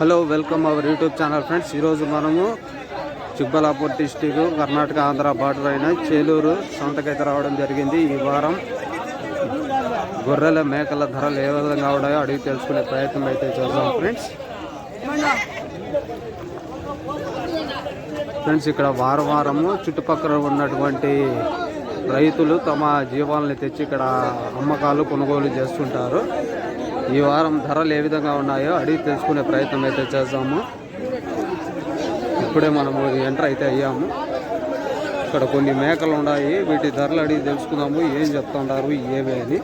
Hello welcome our YouTube channel friends. ఈరోజు మనము చిబ్బలాపూర్ district Karnataka Andhra border అయిన చేలూరు సొంతకైతే రావడం జరిగింది. ఈ వారం గొర్రెల మేకల ధరలు ఏ విధంగా ఉన్నాయో అడిగి తెలుసుకునే ప్రయత్నం అయితే చేద్దాం ఫ్రెండ్స్. ఫ్రెండ్స్ ఇక్కడ వారం వారము చుట్టుపక్కల ఉన్నటువంటి రైతులు తమ జీవాలని తెచ్చి ఇక్కడ అమ్మకాలు కొనుగోలు చేస్తుంటారు. ఈ వారం ధరలు ఏ విధంగా ఉన్నాయో అడిగి తెలుసుకునే ప్రయత్నం అయితే చేద్దాము. ఇప్పుడే మనము ఎంటర్ అయితే అయ్యాము. ఇక్కడ కొన్ని మేకలు ఉన్నాయి. వీటి ధరలు అడిగి తెలుసుకుందాము. ఏం చెప్తుంటారు ఏమి అని.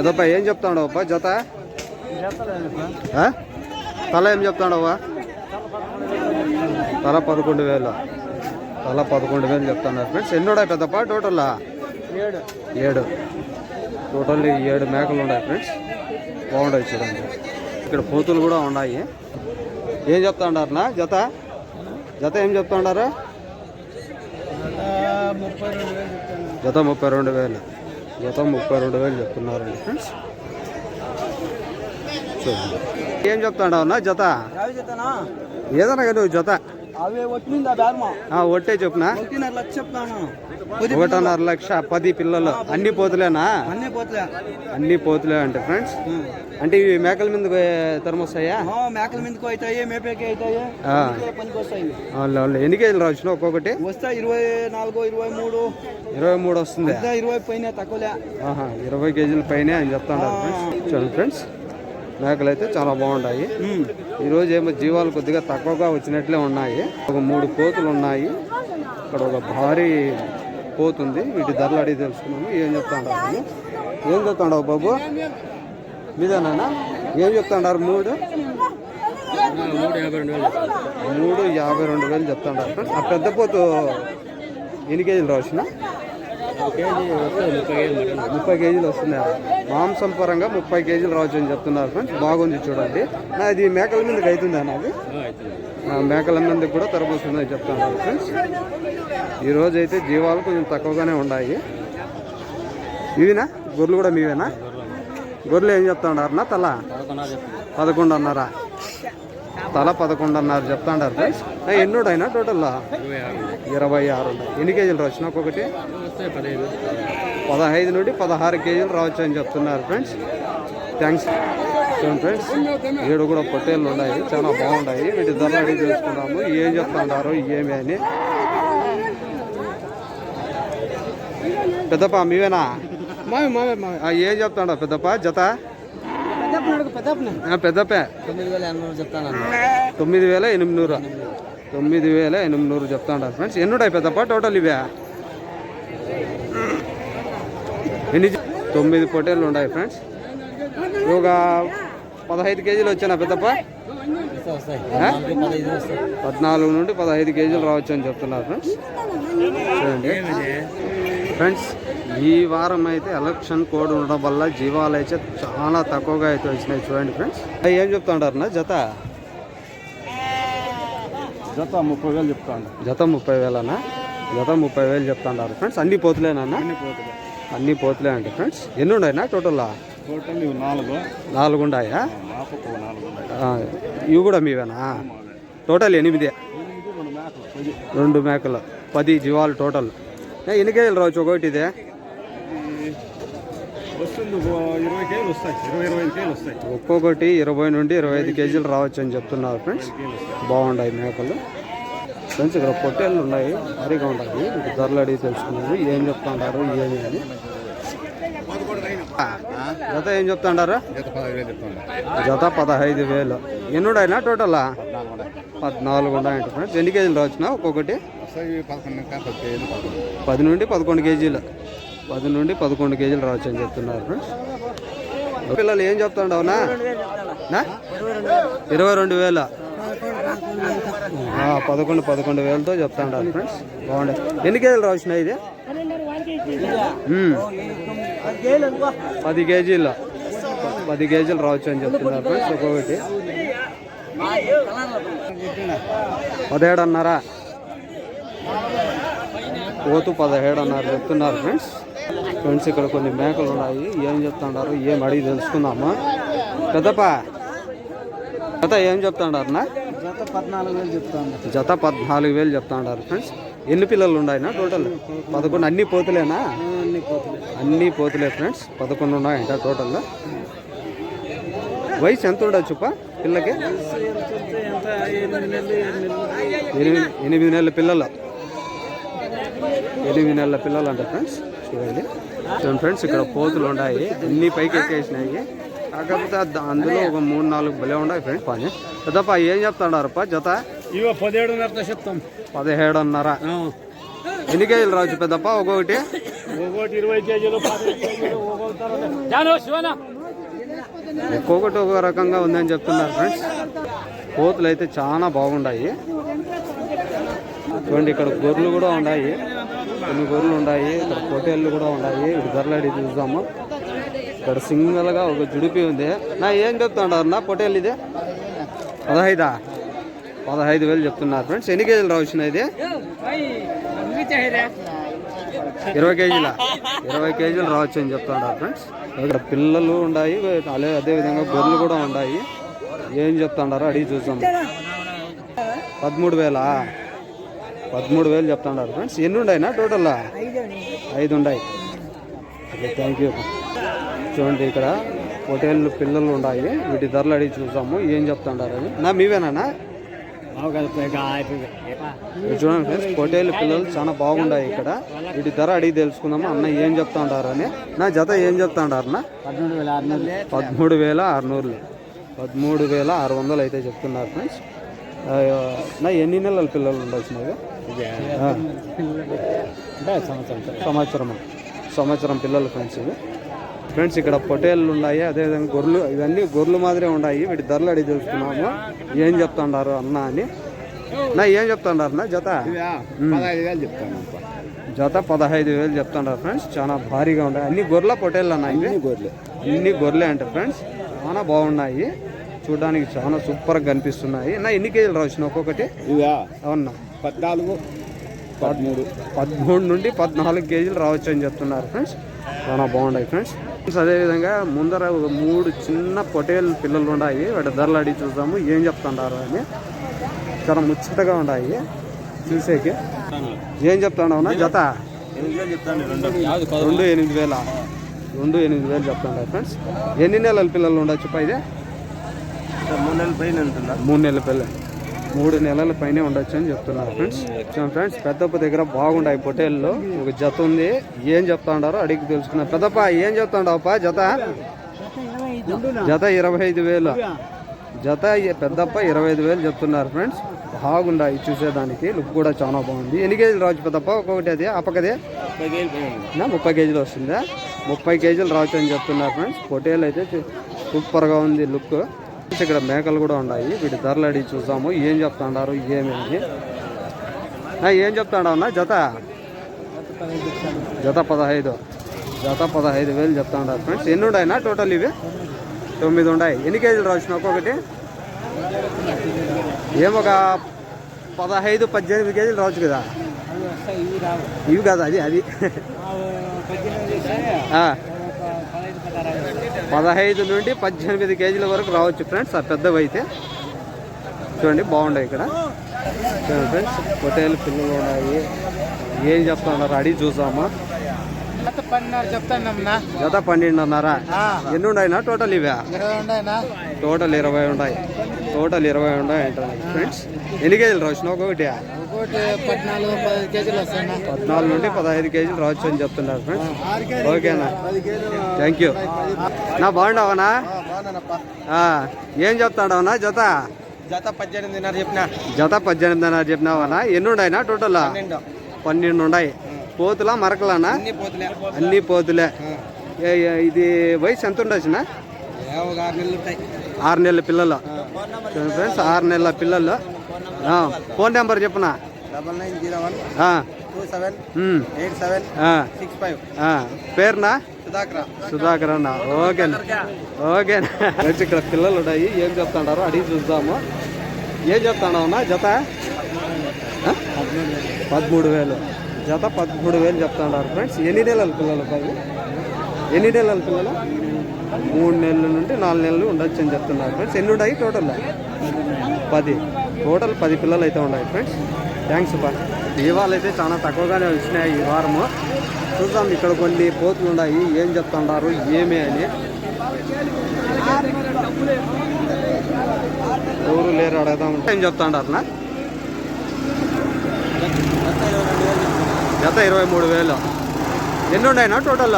ఏదప్పా ఏం చెప్తాడవప్ప జత? తల ఏం చెప్తాడవ్వా తల పదకొండు వేలు. తల పదకొండు వేలు చెప్తున్నారు. ఫ్రెండ్స్ ఎన్నోడా ఉన్నాయి పెద్దప్ప? టోటల్? ఏడు. ఏడు టోటల్ ఏడు మేకలు ఉన్నాయి ఫ్రెండ్స్. బాగుంటాయి చూడండి. ఇక్కడ పోతులు కూడా ఉన్నాయి. ఏం చెప్తా ఉన్నారనా జత? జత ఏం చెప్తా ఉన్నారు చెప్తాను జత ముప్పై రెండు వేలు. జత ముప్పై రెండు వేలు చెప్తున్నారండి ఫ్రెండ్స్. చూడండి. ఏం చెప్తా ఉండవునా జత? ఏదన్నా కానీ నువ్వు జత. ఒట్టే చెప్పునా లక్ష చెప్తాను ఒకటిన్నర లక్ష పది పిల్లలు. అన్ని పోతులేనా? అన్నీ పోతులే. అన్ని పోతులే అంటే ఫ్రెండ్స్. అంటే ఇవి మేకల మీద తరమొస్తాయా? మేకల మీదకి అవుతాయి మేపేకి అవుతాయి పనికి ఎన్ని కేజీలు రావచ్చు ఒక్కొక్కటి? వస్తాయి ఇరవై నాలుగు ఇరవై మూడు. ఇరవై మూడు వస్తుంది. ఇరవై పైన తక్కువలే. ఇరవై కేజీల పైనే అని చెప్తాను చూడండి ఫ్రెండ్స్ మేకలు అయితే చాలా బాగుంటాయి. ఈరోజు ఏమో జీవాలు కొద్దిగా తక్కువగా వచ్చినట్లే ఉన్నాయి. ఒక మూడు కోతులు ఉన్నాయి. ఇక్కడ ఒక భారీ పోతుంది. వీటి ధరలు అడిగి తెలుసుకున్నాము. ఏం చెప్తాడు ఏం చెప్తాడు బాబు? మీదేనా ఏం చెప్తాడారు మూడు? మూడు యాభై రెండు వేలు చెప్తాడారు. ఆ పెద్ద పోతు ఎన్ని కేజీలు రావచ్చునా? ముప్పై కేజీలు వస్తున్నాయి? మాంసం పరంగా ముప్పై కేజీలు రావచ్చు అని చెప్తున్నారు ఫ్రెండ్స్. బాగుంది చూడండి. నా ఇది మేకల మీదకి అవుతుంది అన్నది మేకల మీదకి కూడా తరబోస్తుందని చెప్తున్నారు ఫ్రెండ్స్. ఈ రోజు అయితే జీవాలు కొంచెం తక్కువగానే ఉన్నాయి. ఇవినా? గొర్రెలు కూడా మీవేనా? గొర్రెలు ఏం చెప్తాడారు తల? పదకొండున్నర తల పదకొండున్నర చెప్తాడారు ఫ్రెండ్స్. ఎన్నుడైనా టోటల్ ఇరవై ఆరు. ఎన్ని కేజీలు వచ్చిన ఒక్కొక్కటి పదహైదు నుండి పదహారు కేజీలు రావచ్చు అని చెప్తున్నారు ఫ్రెండ్స్. థ్యాంక్స్ చూడండి ఫ్రెండ్స్ ఏడు కూడా పొట్టేళ్ళు ఉన్నాయి. చాలా బాగున్నాయి. వీటి ధరలు అడిగి తెలుసుకున్నాము ఏం చెప్తున్నారు ఏమి అని. పెద్దప్ప మీవేనా? మావి మావి ఏం చెప్తాడా పెద్దప్ప? జత? పెద్దప్ప. తొమ్మిది వేల ఎనిమిది నూరు. తొమ్మిది వేల ఎనిమిది నూరు చెప్తాడా ఫ్రెండ్స్. ఎన్ని ఉన్నాయి పెద్దప్ప? టోటల్ ఇవే ఎన్ని జ- తొమ్మిది పొట్టేళ్ళు ఉన్నాయి ఫ్రెండ్స్. ఒక పదహైదు కేజీలు వచ్చానా పెద్దప్ప? పద్నాలుగు నుండి పదహైదు కేజీలు రావచ్చు అని చెప్తున్నారు ఫ్రెండ్స్. చూడండి. ఫ్రెండ్స్ ఈ వారం అయితే ఎలక్షన్ కోడ్ ఉండడం వల్ల జీవాలు అయితే చాలా తక్కువగా అయితే వచ్చినాయి చూడండి ఫ్రెండ్స్. ఏం చెప్తాడారు నా జత? జత ముప్పై వేలు చెప్తాను జత ముప్పై వేలనా? జత ముప్పై వేలు చెప్తాడారు. ఫ్రెండ్స్ అన్ని పోతులేనా అన్ని? పోతుంది అన్ని పోతులే అంటే ఫ్రెండ్స్ ఎన్ని ఉన్నాయినా టోటల్ టోటల్ ఇవి నాలుగు నాలుగు ఉన్నాయా ఇవి కూడా మీవేనా? టోటల్ ఎనిమిదే. రెండు మేకలు పది. జీవాలు టోటల్. ఎన్ని కేజీలు రావచ్చు ఒకటి ఇదే ఒక్కొక్కటి ఇరవై నుండి ఇరవై ఐదు కేజీలు రావచ్చు అని చెప్తున్నారు ఫ్రెండ్స్ బాగున్నాయి మేకలు. ఫ్రెండ్స్ ఇక్కడ పొట్టేళ్ళు ఉన్నాయి. భారీగా ఉంటాయి వీటి ధరలు అడిగి తెలుసుకున్నారు ఏం చెప్తుంటారు ఏమి అని. జత ఏం చెప్తుంటారు జత పదహైదు వేలు. జత పదహైదు వేలు ఎన్నుడైనా టోటల్? పద్నాలుగు ఉన్నాయంట ఫ్రెండ్స్. ఎన్ని కేజీలు రావచ్చునా ఒక్కొక్కటి? పది నుండి పదకొండు కేజీలు. పది నుండి పదకొండు కేజీలు రావచ్చు అని చెప్తున్నారు ఫ్రెండ్స్. పిల్లలు ఏం చెప్తాండవునా? ఇరవై రెండు వేలు. పదకొండు పదకొండు వేలతో చెప్తాండారు ఫ్రెండ్స్ బాగుండే. ఎన్ని కేజీలు రావచ్చున్నాయి ఇది? పది కేజీలు. పది కేజీలు రావచ్చు అని చెప్తున్నారు ఫ్రెండ్స్ ఒక్కొక్కటి. పదిహేడున్నర. పోతు పదిహేడు అన్నారు చెప్తున్నారు ఫ్రెండ్స్ ఫ్రెండ్స్ ఇక్కడ కొన్ని మేకలు ఉన్నాయి. ఏం చెప్తున్నారు? ఏం అడిగి తెలుసుకుందామా? పెద్దప్ప. పెద్ద ఏం చెప్తాడారనా జత పద్నాలుగు వేలు చెప్తాను జత పద్నాలుగు వేలు చెప్తాడారు ఫ్రెండ్స్. ఎన్ని పిల్లలు ఉన్నాయినా టోటల్? పదకొండు. అన్ని పోతులేనా? అన్ని పోతుంది అన్ని పోతులే ఫ్రెండ్స్. పదకొండు ఉన్నాయంట టోటల్. వయసు ఎంత ఉండొచ్చు పా పిల్లకి? ఎనిమిది నెలలు పిల్లలు. ఎనిమిది నెలల పిల్లలు అంట ఫ్రెండ్స్. చూడండి. చూడండి ఫ్రెండ్స్ ఇక్కడ పోతులు ఉన్నాయి. అన్ని పైకి ఎక్కేసినాయి. కాకపోతే అందులో ఒక మూడు నాలుగు భలే ఉన్నాయి ఫ్రెండ్స్ పని. పెద్దప్ప ఏం చెప్తాడారప్ప జత? ఇవో పదిహేడున్నరతో చెప్తాం. పదిహేడున్నర. ఎన్ని కేజీలు రావచ్చు పెద్దప్ప ఒక్కొక్కటి? ఒకటి ఇరవై కేజీలు ఒక్కొక్కటి ఒక్కొక్కటి ఒక్కో రకంగా ఉందని చెప్తున్నారు ఫ్రెండ్స్ కోతులు అయితే చాలా బాగున్నాయి చూడండి ఇక్కడ గొర్రెలు కూడా ఉన్నాయి కొన్ని గొర్రెలు ఉన్నాయి ఇక్కడ పొటేళ్ళు కూడా ఉన్నాయి ఇక్కడ ధరలాడి చూద్దాము. ఇక్కడ సింగల్గా ఒక జుడిపి ఉంది. నా ఏం చెప్తున్నారు నా పొటేళ్ళు ఇది. పదహైదా? పదహైదు వేలు చెప్తున్నారు ఫ్రెండ్స్. ఎన్ని కేజీలు రావచ్చు ఇది? ఇరవై కేజీల? ఇరవై కేజీలు రావచ్చు అని చెప్తున్నారు ఫ్రెండ్స్. ఇక్కడ పిల్లలు ఉన్నాయి అదే అదేవిధంగా గొర్రెలు కూడా ఉన్నాయి ఏం చెప్తున్నారు అడిగి చూద్దాం. పదమూడు వేలా? పదమూడు వేలు చెప్తున్నారు ఫ్రెండ్స్. ఎన్ని ఉన్నాయినా టోటల్ ఐదు ఉన్నాయి ఓకే థ్యాంక్ యూ చూడండి ఇక్కడ హోటల్ పిల్లలు ఉన్నాయి. వీటి ధరలు అడిగి చూద్దాము. ఏం చెప్తుంటారు అని. నా మీవేనా ఇక్కడ చూడండి ఫ్రెండ్స్ పొటేల్ పిల్లలు చాలా బాగున్నాయి ఇక్కడ. వీటి ధర అడిగి తెలుసుకుందాము. అన్న ఏం చెప్తా ఉంటారు అని. నా జత ఏం చెప్తా ఉంటారు అన్న? పదమూడు వేల ఆరు నెలలు పదమూడు వేల ఆరునూరులు. పదమూడు వేల ఆరు వందలు అయితే చెప్తున్నారు ఫ్రెండ్స్. నా ఎన్ని నెలల పిల్లలు సంవత్సరం. సంవత్సరం సంవత్సరం పిల్లలు ఫ్రెండ్స్ ఇవి. ఫ్రెండ్స్ ఇక్కడ పొటేళ్ళు ఉన్నాయి. అదేవిధంగా గొర్రెలు ఇవన్నీ గొర్రెలు మాదిరే ఉన్నాయి. వీటి ధరలు అడిగి తెలుసుకున్నాము ఏం చెప్తుండారు అన్న అని. నా ఏం చెప్తుండారు నా? జత? జత పదహైదు వేలు చెప్తుండారు ఫ్రెండ్స్. చాలా భారీగా ఉన్నాయి. అన్ని గొర్రెల పొటేళ్ళు అన్న ఇవి? గొర్రెలు. అన్ని గొర్రెలే అంట ఫ్రెండ్స్. చాలా బాగున్నాయి. చూడడానికి చాలా సూపర్గా కనిపిస్తున్నాయి. నా ఎన్ని కేజీలు రావచ్చు ఒక్కొక్కటి? అవునా? పద్నాలుగు పదమూడు. పదమూడు నుండి పద్నాలుగు కేజీలు రావచ్చు అని చెప్తున్నారు ఫ్రెండ్స్. చాలా బాగున్నాయి ఫ్రెండ్స్. అదేవిధంగా ముందర ఒక మూడు చిన్న పొటేల్ పిల్లలు ఉన్నాయి వాటి ధరలు అడిగి చూద్దాము. ఏం చెప్తున్నారు అని. చాలా ముచ్చటగా ఉన్నాయి చూసేకి. ఏం చెప్తున్నావు జత? రెండు ఎనిమిది వేల. రెండు ఎనిమిది వేలు చెప్తున్నారు ఫ్రెండ్స్ ఎన్ని నెలల పిల్లలు ఉండొచ్చు పైదే మూడు నెలల పైన మూడు నెలల పిల్ల. మూడు నెలల పైనే ఉండొచ్చు అని చెప్తున్నారు ఫ్రెండ్స్. ఫ్రెండ్స్ పెద్దప్ప దగ్గర బాగుంటాయి పొటేల్లో ఒక జత ఉంది. ఏం చెప్తా ఉండారో అడిగి తెలుసుకున్నారు పెద్దప్ప ఏం చెప్తా జత? జత ఇరవై ఐదు వేలు. జత పెద్దప్ప ఇరవై ఐదు వేలు చెప్తున్నారు ఫ్రెండ్స్. బాగుండాయి చూసేదానికి. లుక్ కూడా చాలా బాగుంది. ఎన్ని కేజీలు రావచ్చు పెద్దప్ప? ఒక్కొక్కటి అది? అప్పకదే? ముప్పై కేజీలు ముప్పై కేజీలు వస్తుందా? ముప్పై కేజీలు రావచ్చు అని చెప్తున్నారు ఫ్రెండ్స్. పొటేల్ అయితే సూపర్గా ఉంది లుక్. ఇక్కడ మేకలు కూడా ఉన్నాయి. వీటి ధరలు అడిగి చూసాము ఏం చెప్తాడారు ఏమేమి? ఏం చెప్తాడావు అన్న జత? జత పదహైదు. జత పదహైదు వేలు చెప్తాడారు ఫ్రెండ్స్. ఎన్ని ఉన్నాయినా టోటల్ ఇవి? తొమ్మిది ఉన్నాయి ఎన్ని కేజీలు రావచ్చు ఒక్కొక్కటి? ఏమొక పదహైదు పద్దెనిమిది కేజీలు రావచ్చు కదా. ఇవి కాదు అది అది. పదహైదు నుండి పద్దెనిమిది కేజీల వరకు రావచ్చు ఫ్రెండ్స్. ఆ పెద్దవి అయితే. చూడండి బాగున్నాయి ఇక్కడ. చూడండి ఫ్రెండ్స్ పొట్టేలు పిల్లలు ఉన్నాయి. ఏం చెప్తున్నారు అడిగి చూసామా జత పన్నెండున్నర ఎన్ని ఉన్నాయినా టోటల్ ఇవే? టోటల్ ఇరవై ఉన్నాయి. టోటల్ ఇరవై ఉన్నాయి ఫ్రెండ్స్ ఎన్ని కేజీలు రావచ్చు? ఒకటి. పద్నాలుగు నుండి పదహైదు కేజీలు రావచ్చు అని చెప్తున్నారు ఫ్రెండ్స్. ఓకేనా? థ్యాంక్ యూ నా బాగుండవనా ఏం చెప్తాడవనా జత? జత పద్దెనిమిదిన్నర చెప్పిన. జత పద్దెనిమిదిన్నర చెప్పినావనా? ఎన్ని ఉన్నాయినా టోటల్ పన్నెండు. ఉన్నాయి పోతులా మరకలానా? అన్ని పోతులే. ఇది వయసు ఎంత ఉండొచ్చునా? ఆరు నెలలు పిల్లలు. ఫ్రెండ్స్ ఆరు నెలల పిల్లలు. Phone number చెప్పునా? Double nine zero one two seven eight seven six five. పేరునా? Sudhakar. Sudhakar అన్న. ఓకేనా ఓకేనా ఫ్రెండ్స్ ఇక్కడ పిల్లలు ఉన్నాయి. ఏం చెప్తాడారో అడిగి చూద్దాము. ఏం చెప్తాడవునా జత? ఆ? పదమూడు వేలు. జత పదమూడు వేలు చెప్తాడారు ఫ్రెండ్స్. ఎన్ని నెలల పిల్లలు పది ఎన్ని నెలల పిల్లలు? మూడు నెలల నుండి నాలుగు నెలలు ఉండొచ్చు అని చెప్తున్నారు ఫ్రెండ్స్. ఎన్ని ఉన్నాయి టోటల్ పది. టోటల్ పది పిల్లలు అయితే ఉన్నాయి ఫ్రెండ్స్. థ్యాంక్స్ బా దీవాలు అయితే చాలా తక్కువగానే వచ్చినాయి ఈ వారము. చూద్దాం ఇక్కడ కొన్ని పోతులు ఉన్నాయి. ఏం చెప్తున్నారు ఏమి అని. ఎవరు లేరు అడగదాం. ఏం చెప్తాండారు నా జత ఇరవై మూడు వేలు. ఎన్ని ఉన్నాయినా టోటల్?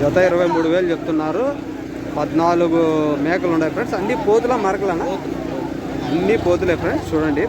జత ఇరవై మూడు వేలు చెప్తున్నారు. పద్నాలుగు మేకలు ఉన్నాయి ఫ్రెండ్స్ అన్ని పోతుల మరకలనా? అన్ని పోతులే ఫ్రెండ్స్ చూడండి.